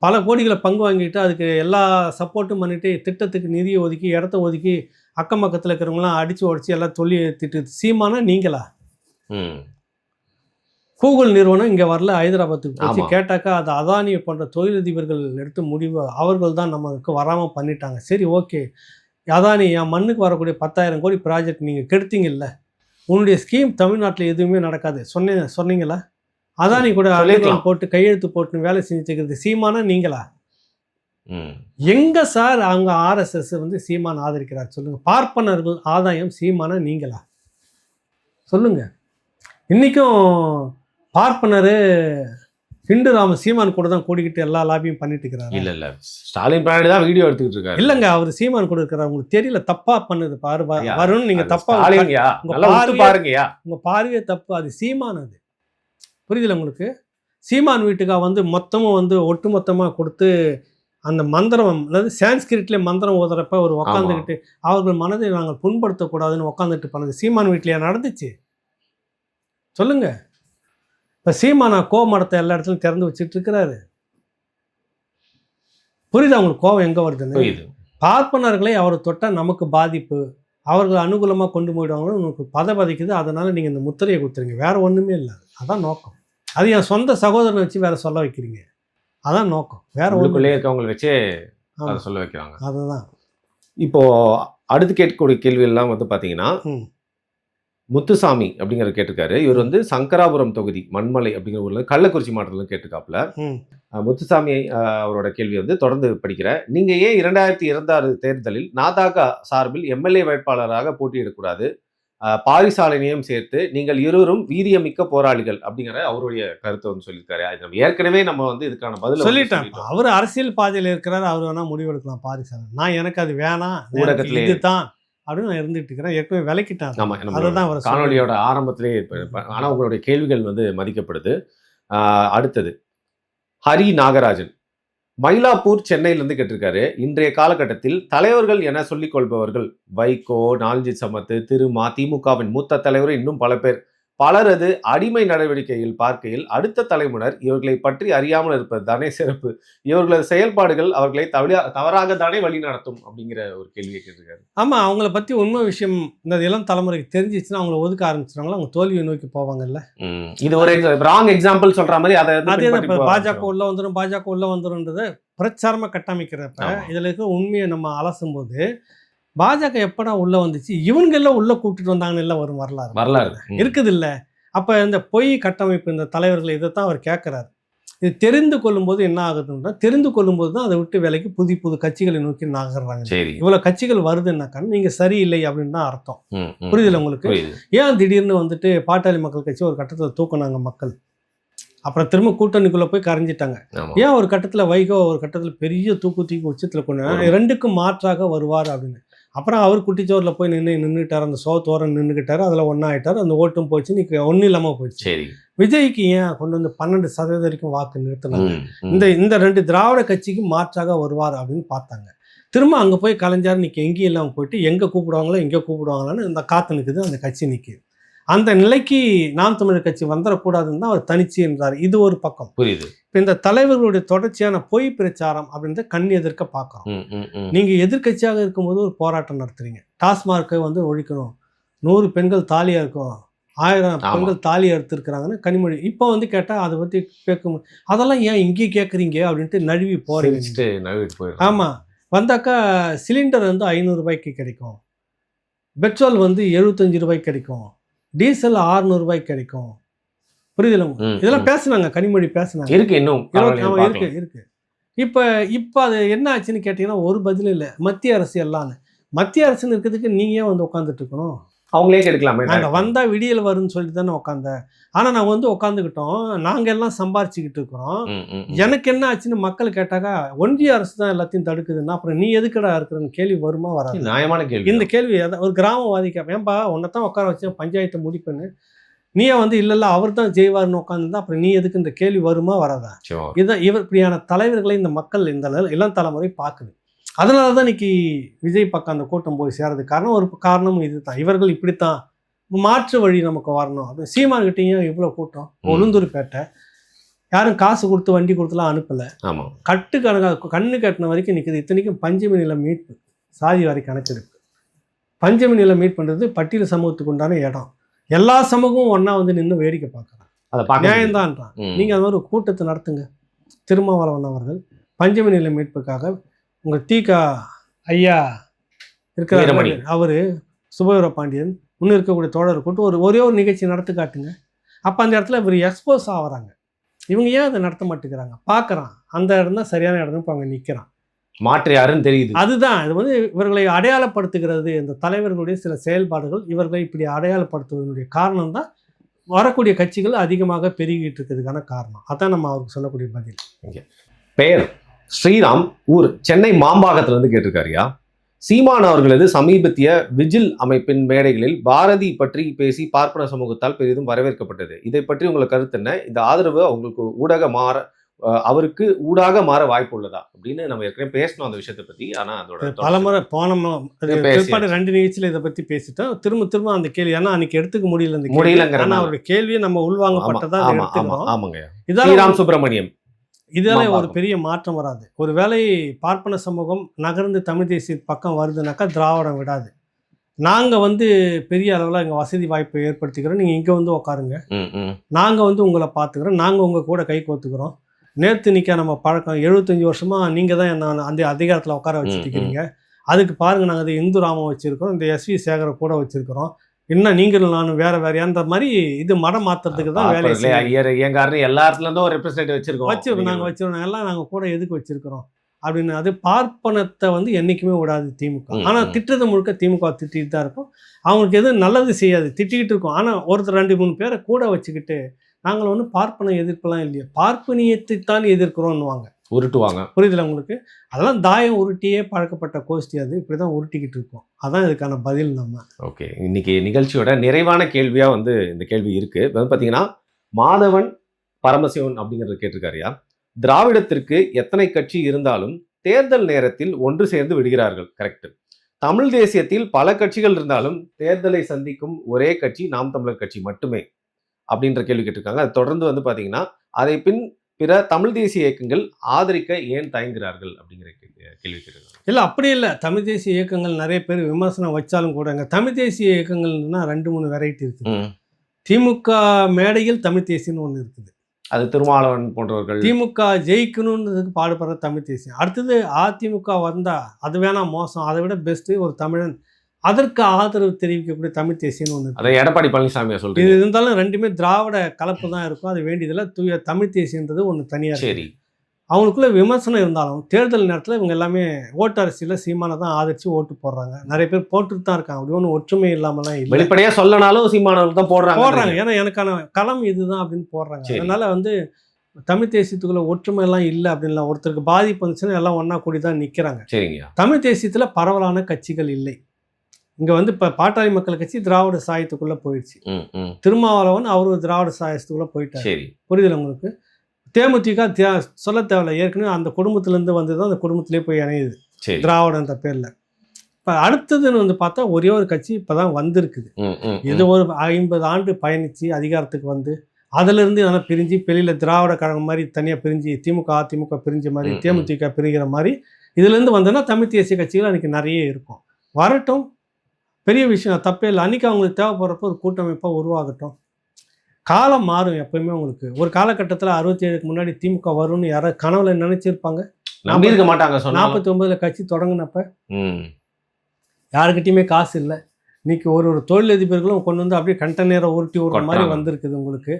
பல கோடிகளை பங்கு வாங்கிட்டு அதுக்கு எல்லா சப்போர்ட்டும் பண்ணிட்டு திட்டத்துக்கு நிதியை ஒதுக்கி இடத்த ஒதுக்கி அக்கம் பக்கத்தில் இருக்கிறவங்களாம் அடித்து உடச்சி எல்லாம் சொல்லி திட்டு சீமானா நீங்களா. கூகுள் நிறுவனம் இங்கே வரல ஹைதராபாத்துக்கு போச்சு. கேட்டாக்கா அது அதானியை போன்ற தொழிலதிபர்கள் எடுத்த முடிவு அவர்கள் தான் நமக்கு வராமல் பண்ணிட்டாங்க. சரி ஓகே. அதானி என் மண்ணுக்கு வரக்கூடிய பத்தாயிரம் கோடி ப்ராஜெக்ட் நீங்கள் கெடுத்தீங்கல்ல. உன்னுடைய ஸ்கீம் தமிழ்நாட்டில் எதுவுமே நடக்காது. சொன்னீங்க சொன்னீங்களா? அதானி கூட. அடிக்கல் போட்டு கையெழுத்து போட்டு வேலை செஞ்சுட்டு இருக்கிறது சீமானா நீங்களா. எங்க சார் அவங்க ஆர்எஸ்எஸ் வந்து சீமான் ஆதரிக்கிறார் சொல்லுங்க. பார்ப்பனர்கள் ஆதாயம் சீமானா நீங்களா? சொல்லுங்க. இன்னைக்கும் பார்ப்பனர் ஹிந்து ராம சீமான் கூட தான் கூடிக்கிட்டு எல்லா லாபியும் பண்ணிட்டு இருக்கிறாரு இல்ல இல்ல. ஸ்டாலின் பிராணி தான் வீடியோ எடுத்துக்கிட்டு இருக்காரு இல்லங்க அவர் சீமான் கூட இருக்கிறார். உங்களுக்கு தெரியல தப்பா பண்ணுது பாரு வ- ஐயா, வரும்னு நீங்க தப்பா உங்க பார்வையே தப்பு. அது சீமான் அது. புரியுதுல உங்களுக்கு? சீமான் வீட்டுக்கா வந்து மொத்தமும் வந்து ஒட்டு மொத்தமாக கொடுத்து அந்த மந்திரம் அதாவது சான்ஸ்கிரிட்ல மந்திரம் ஓதுறப்ப ஒரு உக்காந்துக்கிட்டு அவர்கள் மனதை நாங்கள் புண்படுத்தக்கூடாதுன்னு உக்காந்துட்டு பண்ணது சீமான் வீட்லயா நடந்துச்சு? சொல்லுங்க. இப்போ சீமானா கோமடத்தை எல்லா இடத்துலையும் திறந்து வச்சுட்டு இருக்கிறாரு. புரியுதா உங்களுக்கு கோவம் எங்க வருதுன்னு? பார்ப்பனர்களை அவர் தொட்டால் நமக்கு பாதிப்பு. அவர்கள் அனுகூலமாக கொண்டு போயிடுவாங்கன்னு உங்களுக்கு பத பதிக்குது அதனால நீங்கள் இந்த முத்திரையை கொடுத்துருங்க. வேற ஒன்றுமே இல்லை. அதான் நோக்கம். அது என் சொந்த சகோதரனை வச்சு வேற சொல்ல வைக்கிறீங்க. அதான் நோக்கம். வேற உள்ளுக்குள்ளே இருக்கவங்களை வச்சே. அதை சொல்ல வைக்கிறாங்க. அதுதான். இப்போ அடுத்து கேட்கக்கூடிய கேள்வி எல்லாம் வந்து பாத்தீங்கன்னா ம். முத்துசாமி அப்படிங்கிற கேட்டிருக்காரு. இவர் வந்து சங்கராபுரம் தொகுதி மண்மலை அப்படிங்கிற ஊர்ல கள்ளக்குறிச்சி மாவட்டத்தில் கேட்டிருக்காப்புல. முத்துசாமி அவரோட கேள்வி வந்து தொடர்ந்து படிக்கிற நீங்க ஏன் இரண்டாயிரத்தி இருபத்தாறு தேர்தலில் நாதாக சார்பில் எம்எல்ஏ வேட்பாளராக போட்டியிடக்கூடாது? பாரிசாலனையும் சேர்த்து நீங்கள் இருவரும் வீரியமிக்க போராளிகள் அப்படிங்கிற அவருடைய கருத்தை வந்து சொல்லியிருக்காரு. ஏற்கனவே நம்ம வந்து இதுக்கான பதில் சொல்லிட்டேன். அவர் அரசியல் பாதையில் இருக்கிறாரு அவர் வேணா முடிவெடுக்கலாம் பாரிசாலன். நான் எனக்கு அது வேணாம். ஊடகத்திலே- இதுதான் அப்படின்னு நான் இருந்துட்டு இருக்கிறேன். ஏற்கனவே விளக்கிட்டேன் அதை. ஆமா நம்ம அதுதான் அவர். காணொலியோட ஆரம்பத்திலேயே இப்ப- இப்ப- ஆனா உங்களுடைய கேள்விகள் வந்து மதிக்கப்படுது. அடுத்தது ஹரி நாகராஜன். மயிலாப்பூர் சென்னையிலேருந்து கேட்டிருக்காரு. இன்றைய காலகட்டத்தில் தலைவர்கள் என சொல்லிக் கொள்பவர்கள் வைகோ நால்ஜி சமத்து திருமா திமுகவின் மூத்த தலைவர் இன்னும் பல பேர் பலரது அடிமை நடவடிக்கையில் பார்க்கையில் அடுத்த தலைமுறையினர் இவர்களை பற்றி அறியாமல் இருப்பது தானே சிறப்பு இவர்களது செயல்பாடுகள் அவர்களை தவறா தவறாக தானே வழி நடத்தும் அப்படிங்கிற ஒரு கேள்வியை கேட்டிருக்காரு ஆமா அவங்கள பத்தி உண்மை விஷயம் இந்த இளம் தலைமுறைக்கு தெரிஞ்சிச்சுன்னா அவங்கள ஒதுக்க ஆரம்பிச்சிருவாங்களா அவங்க தோல்வியை நோக்கி போவாங்கல்ல. இது ஒரு ராங் எக்ஸாம்பிள் சொல்ற மாதிரி அதை பாஜக. உள்ள வந்துடும் பாஜக உள்ள வந்துடும்ன்றத பிரச்சாரமா கட்டமைக்கிறப்ப. இதுல இருக்க உண்மையை நம்ம அலசும் போது பாஜக எப்படா உள்ள வந்துச்சு? இவங்க எல்லாம் உள்ள கூப்பிட்டுட்டு வந்தாங்கன்னு எல்லாம் வரும் வரலாறு. வரலாறு. இருக்குது இல்ல அப்ப இந்த பொய் கட்டமைப்பு இந்த தலைவர்கள் இதைத்தான் அவர் கேட்கிறாரு இது தெரிந்து கொள்ளும்போது என்ன ஆகுதுன்னா தெரிந்து கொள்ளும்போது தான் அதை விட்டு வேலைக்கு புது புது கட்சிகளை நோக்கி நகர்றாங்க. இவ்வளவு கட்சிகள் வருதுன்னாக்கா நீங்க சரியில்லை அப்படின்னு தான் அர்த்தம். புரியுதுல உங்களுக்கு? ஏன் திடீர்னு வந்துட்டு பாட்டாளி மக்கள் கட்சி ஒரு கட்டத்தில் தூக்குனாங்க மக்கள்? அப்புறம் திரும்ப கூட்டணிக்குள்ள போய் கரைஞ்சிட்டாங்க. ஏன் ஒரு கட்டத்துல வைகோ ஒரு கட்டத்துல பெரிய தூக்கு தூக்கி உச்சத்துல கொண்டு. ரெண்டுக்கும் மாற்றாக வருவார் அப்படின்னு. அப்புறம் அவர் குட்டிச்சோர்ல போய் நின்று நின்றுட்டார் அந்த சோத்தோரம் நின்றுக்கிட்டாரு அதுல ஒன்றா ஆயிட்டார் அந்த ஓட்டும் போச்சு. இன்னைக்கு ஒன்றும் இல்லாம போச்சு சரி. விஜய்க்கு ஏன் கொண்டு வந்து பன்னெண்டு சதவீதம் வரைக்கும் வாக்கு நிறுத்தினாங்க. இந்த இந்த ரெண்டு திராவிட கட்சிக்கு மாற்றாக வருவார் அப்படின்னு பார்த்தாங்க. திரும்ப அங்க போய் கலைஞர் நிற்க எங்கேயும் இல்லாமல் போயிட்டு எங்க கூப்பிடுவாங்களோ எங்க கூப்பிடுவாங்களான்னு இந்த காத்து நிற்குது அந்த கட்சி நிற்குது அந்த நிலைக்கு நாம் தமிழர் கட்சி வந்துடக்கூடாதுன்னு தான் அவர் தனிச்சு என்றார். இது ஒரு பக்கம். புரியுது. இப்போ இந்த தலைவர்களுடைய தொடர்ச்சியான பொய் பிரச்சாரம் அப்படின்றத கண் எதிர்க்க பார்க்குறோம் ம், ம், ம். நீங்க எதிர்க்கட்சியாக இருக்கும்போது ஒரு போராட்டம் நடத்துறீங்க. டாஸ்மார்க்கை வந்து ஒழிக்கணும். நூறு பெண்கள் தாலியா இருக்கும் ஆயிரம். பெண்கள் தாலி எடுத்திருக்கிறாங்கன்னு கனிமொழி இப்போ வந்து கேட்டால் அதை பற்றி கேட்கும் அதெல்லாம் ஏன் இங்கேயே கேட்குறீங்க அப்படின்ட்டு நழுவி போகிறீங்க ஆமாம் வந்தாக்கா சிலிண்டர் வந்து ஐநூறுரூபாய்க்கு கிடைக்கும். பெட்ரோல் வந்து எழுபத்தஞ்சு ரூபாய்க்கு கிடைக்கும். டீசல் 600 ரூபாய்க்கு கிடைக்கும். புரியுதுல இதெல்லாம். பேசுனாங்க கனிமொழி பேசுனாங்க. இருக்கு இன்னும் இருக்கு. இருக்கு. இப்போ இப்போ அது என்ன ஆச்சுன்னு கேட்டிங்கன்னா ஒரு பதிலும் இல்லை. மத்திய அரசு எல்லாம்னு மத்திய அரசுன்னு இருக்கிறதுக்கு நீங்க ஏன் வந்து உட்காந்துட்டு இருக்கணும்? அவங்களே கெடுக்கலாமே நாங்கள் வந்தா விடியல் வரும்னு சொல்லிட்டு தானே உட்காந்தேன் ஆனால் நான் வந்து உட்காந்துக்கிட்டோம் நாங்கள் எல்லாம் சம்பாரிச்சுக்கிட்டு இருக்கிறோம். எனக்கு என்ன ஆச்சுன்னு மக்கள் கேட்டாக்கா ஒன்றிய அரசு தான் எல்லாத்தையும் தடுக்குதுன்னா அப்புறம் நீ எதுக்குடா இருக்கிறன்னு கேள்வி வருமா வராது? நியாயமான கேள்வி இந்த கேள்வி ஒரு கிராமவாதி கேட்பேன் ஏன்பா உன்னை தான் உட்கார வச்சேன் பஞ்சாயத்தை முடிப்பேன்னு. நீயே வந்து இல்ல இல்ல அவர் தான் ஜெய்வார்னு உட்காந்துருந்தா அப்புறம் நீ எதுக்கு இந்த கேள்வி வருமா வராதா. இதுதான் இவர் இப்படியான தலைவர்களை இந்த மக்கள் இந்த இளம் தலைமுறை பார்க்குது. அதனால தான் இன்னைக்கு விஜய் பக்கம் அந்த கூட்டம் போய் சேரதுக்கு காரணம் ஒரு காரணமும் இதுதான். இவர்கள் இப்படித்தான். மாற்று வழி நமக்கு வரணும். அப்படி சீமான்கிட்டையும் இவ்வளோ கூட்டம். உளுந்தூர்பேட்டை யாரும் காசு கொடுத்து வண்டி கொடுத்துலாம் அனுப்பல. ஆமா. கட்டு கணக்கா கண்ணு கட்டின வரைக்கும் நிற்குது இத்தனைக்கும் பஞ்சமி நிலம் மீட்பு. சாதி வாரி கணக்கெடுப்பு பஞ்சமி நிலம் மீட் பண்ணுறது பட்டியல் சமூகத்துக்கு உண்டான இடம். எல்லா சமூகமும் ஒன்றா வந்து நின்று வேடிக்கை பார்க்குறாங்க. அதை நியாயம்தான்றான். நீங்கள் அது மாதிரி ஒரு கூட்டத்தை நடத்துங்க. திருமாவளவன் அவர்கள் பஞ்சமி நில மீட்புக்காக உங்கள் தீகா ஐயா இருக்கிறார். அவர் சுபவீர பாண்டியன் இன்னும் இருக்கக்கூடிய தோழர் கூட்டு ஒரு ஒரே ஒரு நிகழ்ச்சி நடத்தி காட்டுங்க. அப்போ அந்த இடத்துல இவர் எக்ஸ்போஸ் ஆகுறாங்க இவங்க ஏன் அதை நடத்த மாட்டேங்கிறாங்க? பார்க்குறான் அந்த இடம் தான் சரியான இடம் இப்போ அங்கே நிற்கிறான் மாற்று யாருன்னு தெரியுது. அதுதான். இது வந்து இவர்களை அடையாளப்படுத்துகிறது இந்த தலைவர்களுடைய சில செயல்பாடுகள் இவர்களை இப்படி அடையாளப்படுத்துவதனுடைய காரணம் தான் வரக்கூடிய கட்சிகள் அதிகமாக பெருகிட்டு இருக்கிறதுக்கான காரணம். அதான் நம்ம அவருக்கு சொல்லக்கூடிய பதில். பெயர் ஸ்ரீராம் ஊர் சென்னை மாம்பாக்கத்துல இருந்து கேட்டிருக்காருயா சீமான் அவர்களது சமீபத்திய விஜில் அமைப்பின் மேடைகளில் பாரதி பற்றி பேசி பார்ப்பன சமூகத்தால் பெரிதும் வரவேற்கப்பட்டது. இதை பற்றி உங்களுக்கு கருத்து என்ன? இந்த ஆதரவு அவங்களுக்கு ஊடக மாற அவருக்கு ஊடாக மாற வாய்ப்பு உள்ளதா? அப்படின்னு நம்ம ஏற்கனவே பேசணும் அந்த விஷயத்தை பத்தி. ஆனா அதோட பலமுறை போன ம- அது பேசியாச்சு. பிற்பாடு ரெண்டு நிகழ்ச்சியில் இதை பத்தி பேசிட்டோம் திரும்ப திரும்ப அந்த கேள்வி ஏன்னா அன்னைக்கு எடுத்துக்க முடியல அந்த அவருடைய கேள்வியை நம்ம உள்வாங்கப்பட்டதா ஆமாங்க இதால ஸ்ரீராம் சுப்பிரமணியம். இதால ஒரு. பெரிய மாற்றம் வராது. ஒரு வேளை பார்ப்பன சமூகம் நகர்ந்து தமிழ் தேசிய பக்கம் வருதுனாக்கா திராவிடம் விடாது. நாங்க வந்து பெரிய அளவில் எங்கள் வசதி வாய்ப்பை ஏற்படுத்திக்கிறோம். நீங்கள் இங்கே வந்து உட்காருங்க. நாங்கள் வந்து உங்களை பார்த்துக்கிறோம் நாங்கள் உங்கள் கூட கை கோத்துக்கிறோம். நேற்று நிற்க நம்ம பழக்கம் எழுபத்தஞ்சு வருஷமா நீங்கள் தான் என்ன அந்த அதிகாரத்தில் உட்கார வச்சுட்டு இருக்கிறீங்க அதுக்கு பாருங்க நாங்கள் இது இந்து ராமம் வச்சிருக்கிறோம். இந்த எஸ்வி சேகரை கூட வச்சிருக்கிறோம். இன்னும் நீங்களும் நானும் வேற வேறையான்ற மாதிரி இது மடம் மாத்துறதுக்கு தான் செய்யணும். ஐயர் ஐயங்காரன்னு எல்லா இடத்துல இருந்தும் ஒரு ரெப்ரஸன்டேட்டிவ் வச்சிருக்கோம். வச்சிருக்கோம் நாங்கள் வச்சிருக்கோம். எல்லாம் நாங்கள் கூட எதுக்கு வச்சிருக்கிறோம்? அப்படின்னு அது பார்ப்பனத்தை வந்து என்றைக்குமே விடாது திமுக. ஆனால். திட்டுறது முழுக்க திமுக திட்டிட்டு தான் இருக்கும். அவங்களுக்கு எதுவும் நல்லது செய்யாது. திட்டிக்கிட்டு இருக்கும். ஆனால் ஒருத்தர் ரெண்டு மூணு பேரை கூட வச்சுக்கிட்டு நாங்கள் ஒன்றும் பார்ப்பன எதிர்ப்பெல்லாம் இல்லையா. பார்ப்பனியத்தை தான் எதிர்க்கிறோம்னுவாங்க. உருட்டுவாங்க. புரியுதுல உங்களுக்கு? அதெல்லாம் தாயம் உருட்டியே பழக்கப்பட்ட கோஷ்டி அது. இப்படி தான் உருட்டிக்கிட்டு இருக்கோம். அதான் இதுக்கான பதில் நம்ம. ஓகே. இன்னைக்கு நிகழ்ச்சியோட நிறைவான கேள்வியா வந்து இந்த கேள்வி இருக்கு. வந்து பாத்தீங்கன்னா மாதவன் பரமசிவன் அப்படிங்கறது கேட்டிருக்காருயா திராவிடத்திற்கு எத்தனை கட்சி இருந்தாலும் தேர்தல் நேரத்தில் ஒன்று சேர்ந்து விடுகிறார்கள். கரெக்ட் தமிழ் தேசியத்தில் பல கட்சிகள் இருந்தாலும் தேர்தலை சந்திக்கும் ஒரே கட்சி நாம் தமிழர் கட்சி மட்டுமே அப்படின்ற கேள்வி கேட்டிருக்காங்க. அது தொடர்ந்து வந்து பாத்தீங்கன்னா அதை பின் பிற தமிழ் தேசிய இயக்கங்கள் ஆதரிக்க ஏன் தயங்குகிறார்கள் அப்படிங்கிற கேள்வி இல்லை அப்படி இல்லை. தமிழ் தேசிய இயக்கங்கள் நிறைய பேர் விமர்சனம் வச்சாலும் கூட இங்க தமிழ் தேசிய இயக்கங்கள்னா ரெண்டு மூணு வெரைட்டி இருக்குது. திமுக மேடையில் தமிழ் தேசியம்னு ஒன்று இருக்குது. அது திருமாவளவன் போன்றவர்கள். திமுக ஜெயிக்கணுன்றதுக்கு பாடுபடுற தமிழ் தேசியம். அடுத்தது அதிமுக வந்தா அது வேணா மோசம். அதை விட பெஸ்ட் ஒரு தமிழன் அதற்கு ஆதரவு தெரிவிக்கக்கூடிய தமிழ் தேசியம்னு ஒன்று அதை எடப்பாடி பழனிசாமியா இது சொல்றீங்க இருந்தாலும் ரெண்டுமே திராவிட கலப்பு தான் இருக்கும். அது வேண்டியதில்லை. தூய தமிழ் தேசியன்றது ஒன்று தனியாக சரி. அவங்களுக்குள்ள விமர்சனம் இருந்தாலும் தேர்தல் நேரத்தில் இவங்க எல்லாமே ஓட்டு அரசியலில் சீமானை தான் ஆதரிச்சு ஓட்டு போடுறாங்க. நிறைய பேர் போட்டுட்டு தான் இருக்காங்க. அப்படி ஒன்றும் ஒற்றுமை இல்லாமலாம் இல்லை. வெளிப்படையா சொல்லனாலும் சீமானவர்கள் தான் போடுறாங்க. போடுறாங்க. ஏன்னா எனக்கான களம் இதுதான் அப்படின்னு போடுறாங்க. அதனால வந்து தமிழ் தேசியத்துக்குள்ள ஒற்றுமை எல்லாம் இல்லை அப்படின்லாம் ஒருத்தருக்கு பாதிப்பு வந்துச்சுன்னா எல்லாம் ஒண்ணா கூடி தான் நிற்கிறாங்க சரிங்கய்யா. தமிழ் தேசியத்தில் பரவலான கட்சிகள் இல்லை. இங்கே வந்து இப்போ பாட்டாளி மக்கள் கட்சி திராவிட சாயத்துக்குள்ளே போயிடுச்சு. திருமாவளவன் அவர் ஒரு திராவிட சாயத்துக்குள்ளே போயிட்டார். சரி. புரியுதுல உங்களுக்கு? தேமுதிக தே சொல்ல தேவையில்ல. ஏற்கனவே அந்த குடும்பத்திலேருந்து வந்து தான் அந்த குடும்பத்திலே போய் இணையுது. திராவிடன்ற பேரில். இப்போ அடுத்ததுன்னு வந்து பார்த்தா ஒரே ஒரு கட்சி இப்போ தான் வந்திருக்குது இது ஒரு ஐம்பது ஆண்டு பயணித்து அதிகாரத்துக்கு வந்து அதிலிருந்து இதெல்லாம் பிரிஞ்சு வெளியில் திராவிட கழகம் மாதிரி தனியாக பிரிஞ்சு திமுக அதிமுக பிரிஞ்ச மாதிரி. தேமுதிக பிரிகிற மாதிரி இதுலேருந்து வந்தோன்னா தமிழ் தேசிய கட்சிகள் அன்றைக்கி நிறைய இருக்கும். வரட்டும் பெரிய விஷயம் தப்பே இல்லை. அன்றைக்கி அவங்களுக்கு தேவைப்படுறப்ப ஒரு கூட்டமைப்பாக உருவாகட்டும். காலம் மாறும் எப்பயுமே உங்களுக்கு. ஒரு காலகட்டத்தில் அறுபத்தி ஏழுக்கு முன்னாடி திமுக வரும்னு யாராவது கனவுல நினைச்சிருப்பாங்க. நம்பி இருக்க மாட்டாங்க நாற்பத்தி ஒன்பதுல கட்சி தொடங்கினப்ப ம். யாருக்கிட்டையுமே காசு இல்லை. இன்னைக்கு ஒரு ஒரு தொழிலதிபர்களும் கொண்டு வந்து அப்படியே கண்டெய்னரை உருட்டி விடுற மாதிரி. வந்திருக்குது உங்களுக்கு.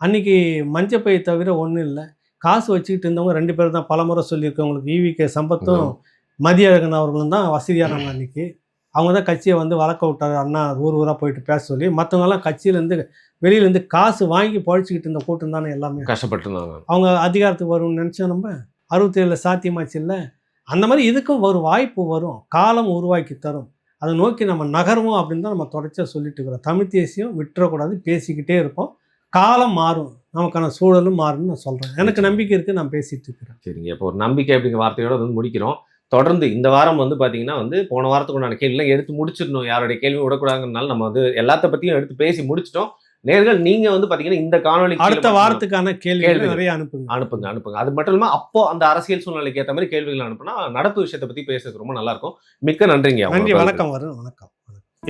அன்னைக்கு மஞ்சப்பை தவிர ஒன்றும் இல்லை. காசு வச்சுக்கிட்டு இருந்தவங்க ரெண்டு பேர் தான் பலமுறை சொல்லியிருக்கேன் உங்களுக்கு ஈவிகே சம்பத்தும் மதியழகன் அவர்களும் தான் வசதியானவங்க அன்னைக்கு. அவங்க தான் கட்சியை வந்து வளர்க்க விட்டாரு. அண்ணா ஊர் ஊராக போயிட்டு பேச சொல்லி மற்றவங்கெல்லாம் கட்சியிலேருந்து வெளியிலேருந்து காசு வாங்கி பழிச்சிக்கிட்டு இருந்த கூட்டம் தானே எல்லாமே. கஷ்டப்பட்டிருந்தாங்க. அவங்க அதிகாரத்துக்கு வரும்னு நினச்சோம் நம்ம. அறுபத்தேழில் சாத்தியமாச்சு இல்லை? அந்த மாதிரி இதுக்கும் ஒரு வாய்ப்பு வரும். காலம் உருவாக்கி தரும். அதை நோக்கி நம்ம நகருவோம் அப்படின்னு தான் நம்ம தொடர்ச்சியாக சொல்லிட்டு இருக்கிறோம். தமிழ் தேசியம் விட்டுறக்கூடாது பேசிக்கிட்டே இருப்போம். காலம் மாறும். நமக்கான சூழலும் மாறும்னு நான் சொல்கிறேன் எனக்கு நம்பிக்கை இருக்குது நான் பேசிகிட்டு இருக்கிறேன். சரிங்க. இப்போ ஒரு நம்பிக்கை அப்படிங்கிற வார்த்தையோட வந்து முடிக்கிறோம். தொடர்ந்து இந்த வாரம் வந்து பார்த்தீங்கன்னா வந்து போன வாரத்துக்கு உண்டான கேள்விலாம் எடுத்து முடிச்சிடணும். யாருடைய கேள்வி விடக்கூடாதுனால நம்ம வந்து எல்லாத்த பற்றியும் எடுத்து பேசி முடிச்சிட்டோம். நேர்கள் நீங்க வந்து பார்த்தீங்கன்னா இந்த காணொலி அடுத்த வாரத்துக்கான கேள்விகள் கேள்விகள். நிறைய அனுப்புங்க. அனுப்புங்க அனுப்புங்க. அது மட்டும் இல்லாமல் அப்போ அந்த அரசியல் சூழ்நிலைக்கு ஏற்ற மாதிரி கேள்விகள் அனுப்புனா நடப்பு விஷயத்தை பற்றி பேசுறது ரொம்ப நல்லா இருக்கும் மிக்க நன்றிங்க. நன்றி வணக்கம். வரும் வணக்கம்.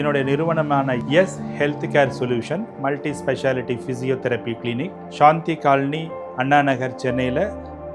என்னுடைய நிறுவனமான S health care solution multi speciality physiotherapy clinic Shanti colony Anna Nagar சென்னையில்